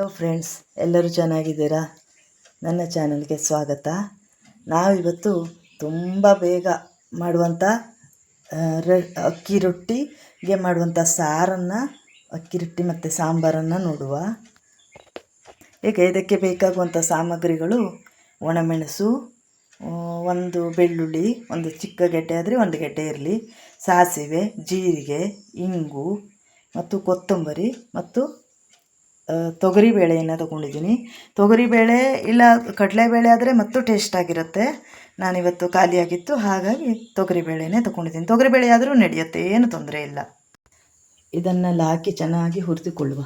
Hello friends ಎಲ್ಲರೂ ಚೆನ್ನಾಗಿದ್ದೀರಾ? ನನ್ನ ಚಾನಲ್ಗೆ ಸ್ವಾಗತ. ನಾವಿವತ್ತು ತುಂಬ ಬೇಗ ಮಾಡುವಂಥ ಅಕ್ಕಿ ರೊಟ್ಟಿಗೆ ಮಾಡುವಂಥ ಸಾರನ್ನು, ಅಕ್ಕಿ ರೊಟ್ಟಿ ಮತ್ತು ಸಾಂಬಾರನ್ನು ನೋಡುವ. ಈಗ ಇದಕ್ಕೆ ಬೇಕಾಗುವಂಥ ಸಾಮಗ್ರಿಗಳು ಒಣಮೆಣಸು ಒಂದು ಬೆಳ್ಳುಳ್ಳಿ, ಒಂದು ಚಿಕ್ಕ ಗೆಡ್ಡೆ ಆದರೆ ಒಂದು ಗೆಡ್ಡೆ ಇರಲಿ, ಸಾಸಿವೆ, ಜೀರಿಗೆ, ಇಂಗು ಮತ್ತು ಕೊತ್ತಂಬರಿ ಮತ್ತು ಆ, ತೊಗರಿಬೇಳೆಯನ್ನು ತೊಗೊಂಡಿದ್ದೀನಿ. ತೊಗರಿಬೇಳೆ ಇಲ್ಲ ಕಡಲೆಬೇಳೆ ಆದರೆ ಮತ್ತು ಟೇಸ್ಟ್ ಆಗಿರುತ್ತೆ. ನಾನಿವತ್ತು ಖಾಲಿಯಾಗಿತ್ತು ಹಾಗಾಗಿ ತೊಗರಿಬೇಳೆನೇ ತೊಗೊಂಡಿದ್ದೀನಿ. ತೊಗರಿಬೇಳೆ ಆದರೂ ನಡೆಯುತ್ತೆ ಏನು ತೊಂದರೆ ಇಲ್ಲ. ಇದನ್ನೆಲ್ಲ ಹಾಕಿ ಚೆನ್ನಾಗಿ ಹುರಿದುಕೊಳ್ಳುವ.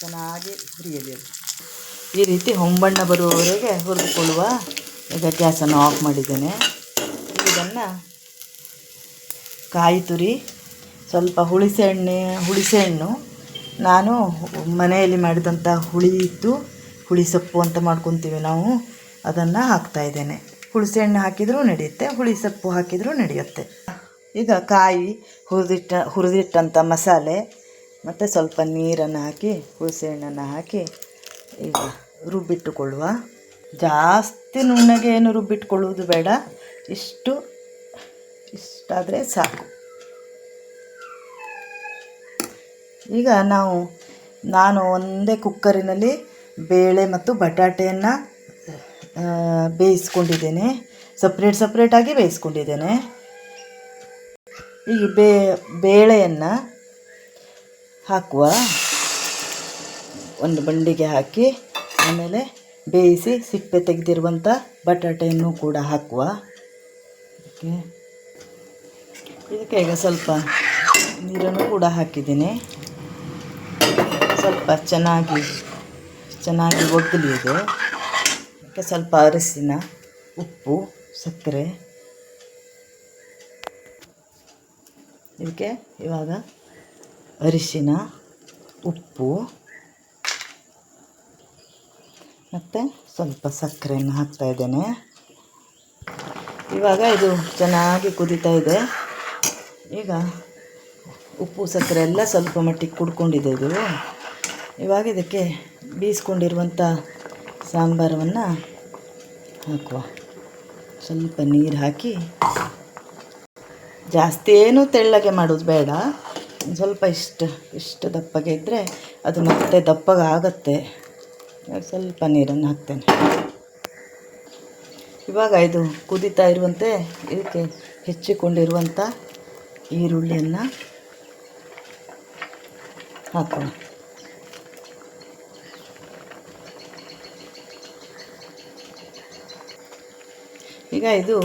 ಚೆನ್ನಾಗಿ ಹುರಿಯಲಿ ಅದು. ಈ ರೀತಿ ಹೊಂಬಣ್ಣ ಬರುವವರೆಗೆ ಹುರಿದುಕೊಳ್ಳುವ ಈಗ ಗ್ಯಾಸನ್ನು ಆಫ್ ಮಾಡಿದ್ದೇನೆ. ಇದನ್ನು ಕಾಯಿ ತುರಿ, ಸ್ವಲ್ಪ ಹುಳಿಸೆ ಎಣ್ಣೆ, ಹುಳಿಸೆ ಹಣ್ಣು. ನಾನು ಮನೆಯಲ್ಲಿ ಮಾಡಿದಂಥ ಹುಳಿ ಇತ್ತು ಹುಳಿ ಸೊಪ್ಪು ಅಂತ ಮಾಡ್ಕೊತೀವಿ ನಾವು, ಅದನ್ನು ಹಾಕ್ತಾಯಿದ್ದೇನೆ ಹುಳಿಸೆ ಹಣ್ಣು ಹಾಕಿದರೂ ನಡೆಯುತ್ತೆ, ಹುಳಿ ಸೊಪ್ಪು ಹಾಕಿದರೂ ನಡೆಯುತ್ತೆ. ಈಗ ಕಾಯಿ ಹುರಿದಿಟ್ಟ ಹುರಿದಿಟ್ಟಂಥ ಮಸಾಲೆ, ಮತ್ತು ಸ್ವಲ್ಪ ನೀರನ್ನು ಹಾಕಿ, ಹುಳಿಸೆ ಹಣ್ಣನ್ನು ಹಾಕಿ ಈಗ ರುಬ್ಬಿಟ್ಟುಕೊಳ್ಳುವ. ಜಾಸ್ತಿ ನುಣ್ಣಗೆ ಏನು ರುಬ್ಬಿಟ್ಕೊಳ್ಳುವುದು ಬೇಡ. ಇಷ್ಟು, ಇಷ್ಟಾದರೆ ಸಾಕು. ಈಗ ನಾವು, ನಾನು ಒಂದೇ ಕುಕ್ಕರಿನಲ್ಲಿ ಬೇಳೆ ಮತ್ತು ಬಟಾಟೆಯನ್ನು ಬೇಯಿಸ್ಕೊಂಡಿದ್ದೇನೆ. ಸಪ್ರೇಟ್ ಸಪ್ರೇಟಾಗಿ ಬೇಯಿಸ್ಕೊಂಡಿದ್ದೇನೆ. ಈ ಬೇಳೆಯನ್ನು ಹಾಕುವ. ಒಂದು ಬಂಡಿಗೆ ಹಾಕಿ, ಆಮೇಲೆ ಬೇಯಿಸಿ ಸಿಪ್ಪೆ ತೆಗೆದಿರುವಂಥ ಬಟಾಟೆಯನ್ನು ಕೂಡ ಹಾಕುವ. ಓಕೆ ಇದಕ್ಕೆ ಈಗ ಸ್ವಲ್ಪ ನೀರನ್ನು ಕೂಡ ಹಾಕಿದ್ದೀನಿ. ಸ್ವಲ್ಪ ಚೆನ್ನಾಗಿ ಚೆನ್ನಾಗಿ ಒಗ್ಗಲಿ ಇದು ಅದಕ್ಕೆ ಸ್ವಲ್ಪ ಅರಿಸಿನ ಉಪ್ಪು, ಸಕ್ಕರೆ. ಇದಕ್ಕೆ ಇವಾಗ ಅರಿಶಿನ, ಉಪ್ಪು. ಮತ್ತು ಸ್ವಲ್ಪ ಸಕ್ಕರೆಯನ್ನು ಹಾಕ್ತಾ ಇದ್ದೇನೆ. ಇವಾಗ ಇದು ಚೆನ್ನಾಗಿ ಕುದೀತಾ ಇದೆ. ಈಗ ಉಪ್ಪು, ಸಕ್ಕರೆ ಎಲ್ಲ ಸ್ವಲ್ಪ ಮಟ್ಟಿಗೆ ಕುಡ್ಕೊಂಡಿದೆ ಇದು. ಇವಾಗ ಇದಕ್ಕೆ ಬೀಸ್ಕೊಂಡಿರುವಂಥ ಸಾಂಬಾರವನ್ನು ಹಾಕುವ. ಸ್ವಲ್ಪ ನೀರು ಹಾಕಿ. ಜಾಸ್ತಿ ಏನು ತೆಳ್ಳಗೆ ಮಾಡೋದು ಬೇಡ. ಸ್ವಲ್ಪ ಇಷ್ಟು ಇಷ್ಟು ದಪ್ಪಗೆ ಇದ್ದರೆ ಅದು ಮತ್ತೆ ದಪ್ಪಗೆ ಆಗತ್ತೆ ಇವಾಗ ಸ್ವಲ್ಪ ನೀರನ್ನು ಹಾಕ್ತೇನೆ. ಇವಾಗ ಇದು ಕುದೀತಾ ಇರುವಂತೆ ಇದಕ್ಕೆ ಹೆಚ್ಚಿಕೊಂಡಿರುವಂಥ ಈರುಳ್ಳಿಯನ್ನು ಹಾಕೋಣ. ಈಗ ಇದು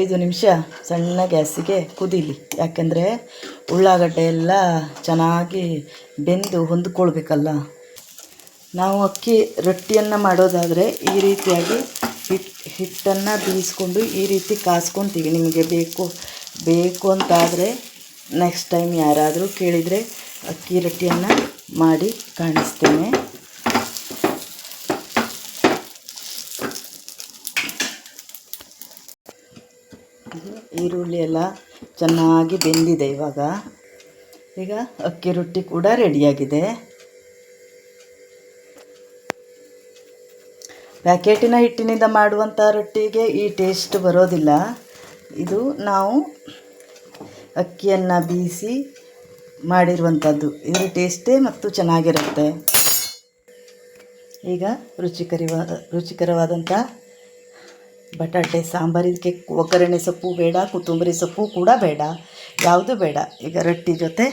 ಐದು ನಿಮಿಷ ಸಣ್ಣ ಗ್ಯಾಸಿಗೆ ಕುದೀಲಿ. ಯಾಕೆಂದರೆ ಉಳ್ಳಾಗಡ್ಡೆ ಎಲ್ಲ ಚೆನ್ನಾಗಿ ಬೆಂದು ಹೊಂದ್ಕೊಳ್ಬೇಕಲ್ಲ. ನಾವು ಅಕ್ಕಿ ರೊಟ್ಟಿಯನ್ನು ಮಾಡೋದಾದರೆ ಈ ರೀತಿಯಾಗಿ ಹಿಟ್ಟು ಹಿಟ್ಟನ್ನು ಬೀಸ್ಕೊಂಡು ಈ ರೀತಿ ಕಾಸ್ಕೊತೀವಿ. ನಿಮಗೆ ಬೇಕು ಬೇಕು ಅಂತಾದರೆ ನೆಕ್ಸ್ಟ್ ಟೈಮ್ ಯಾರಾದರೂ ಕೇಳಿದರೆ ಅಕ್ಕಿ ರೊಟ್ಟಿಯನ್ನು ಮಾಡಿ ಕಾಣಿಸ್ತೇನೆ. ಈರುಳ್ಳಿ ಎಲ್ಲ ಚೆನ್ನಾಗಿ ಬೆಂದಿದೆ ಇವಾಗ. ಈಗ ಅಕ್ಕಿ ರೊಟ್ಟಿ ಕೂಡ ರೆಡಿಯಾಗಿದೆ ಪ್ಯಾಕೆಟಿನ ಹಿಟ್ಟಿನಿಂದ ಮಾಡುವಂಥ ರೊಟ್ಟಿಗೆ ಈ ಟೇಸ್ಟ್ ಬರೋದಿಲ್ಲ. ಇದು ನಾವು ಅಕ್ಕಿಯನ್ನು ಬೀಸಿ ಮಾಡಿರುವಂಥದ್ದು ಇದರ ಟೇಸ್ಟೇ ಮತ್ತು ಚೆನ್ನಾಗಿರುತ್ತೆ. ಈಗ ರುಚಿಕರಿವ ರುಚಿಕರವಾದಂಥ ಬಟಾಟೆ ಸಾಂಬಾರಿಗೆ ಒಗ್ಗರಣೆ ಸೊಪ್ಪು ಬೇಡ, ಕೊತ್ತಂಬರಿ ಸೊಪ್ಪು ಕೂಡ ಬೇಡ, ಯಾವುದು ಬೇಡ. ಈಗ ರೊಟ್ಟಿ ಜೊತೆ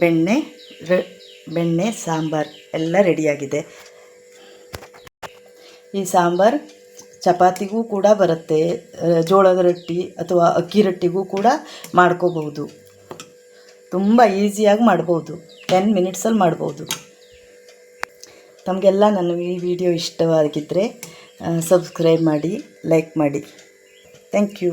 ಬೆಣ್ಣೆ, ರ, ಬೆಣ್ಣೆ, ಸಾಂಬಾರು ಎಲ್ಲ ರೆಡಿಯಾಗಿದೆ ಈ ಸಾಂಬಾರು ಚಪಾತಿಗೂ ಕೂಡ ಬರುತ್ತೆ. ಜೋಳದ ರೊಟ್ಟಿ ಅಥವಾ ಅಕ್ಕಿ ರೊಟ್ಟಿಗೂ ಕೂಡ ಮಾಡ್ಕೋಬಹುದು. ತುಂಬ ಈಸಿಯಾಗಿ ಮಾಡ್ಬೋದು. ಟೆನ್ ಮಿನಿಟ್ಸಲ್ಲಿ ಮಾಡ್ಬೋದು. ತಮಗೆಲ್ಲ ನನ್ನ ಈ ವಿಡಿಯೋ ಇಷ್ಟವಾಗಿದ್ದರೆ ಸಬ್ಸ್ಕ್ರೈಬ್ ಮಾಡಿ, ಲೈಕ್ ಮಾಡಿ. Thank you.